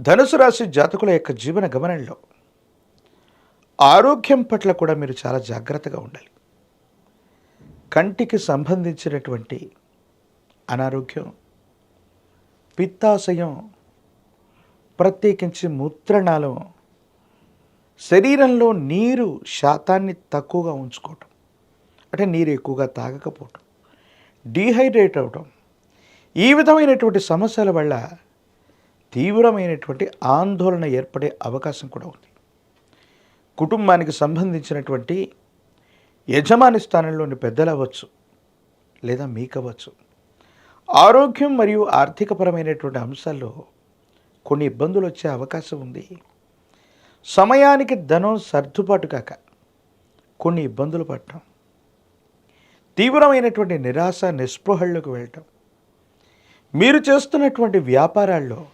ధనుసు రాశి జాతకుల యొక్క జీవన గమనంలో ఆరోగ్యం పట్ల కూడా మీరు చాలా జాగ్రత్తగా ఉండాలి. కంటికి సంబంధించినటువంటి అనారోగ్యం పిత్తాశయం ప్రత్యేకించి మూత్రనాళం శరీరంలో నీరు శాతాన్ని తక్కువగా ఉంచుకోవటం అంటే నీరు ఎక్కువగా తాగకపోవటం డీహైడ్రేట్ అవటం ఈ విధమైనటువంటి సమస్యల వల్ల తీవ్రమైనటువంటి ఆందోళన ఏర్పడే అవకాశం కూడా ఉంది. కుటుంబానికి సంబంధించినటువంటి యజమాని స్థానంలోని పెద్దలు అవ్వచ్చు లేదా మీకవ్వచ్చు. ఆరోగ్యం మరియు ఆర్థికపరమైనటువంటి అంశాల్లో కొన్ని ఇబ్బందులు వచ్చే అవకాశం ఉంది. సమయానికి ధనం సర్దుబాటు కాక కొన్ని ఇబ్బందులు పడటం. తీవ్రమైనటువంటి నిరాశ నిస్పృహల్లోకి వెళ్ళటం. మీరు చేస్తున్నటువంటి వ్యాపారాల్లో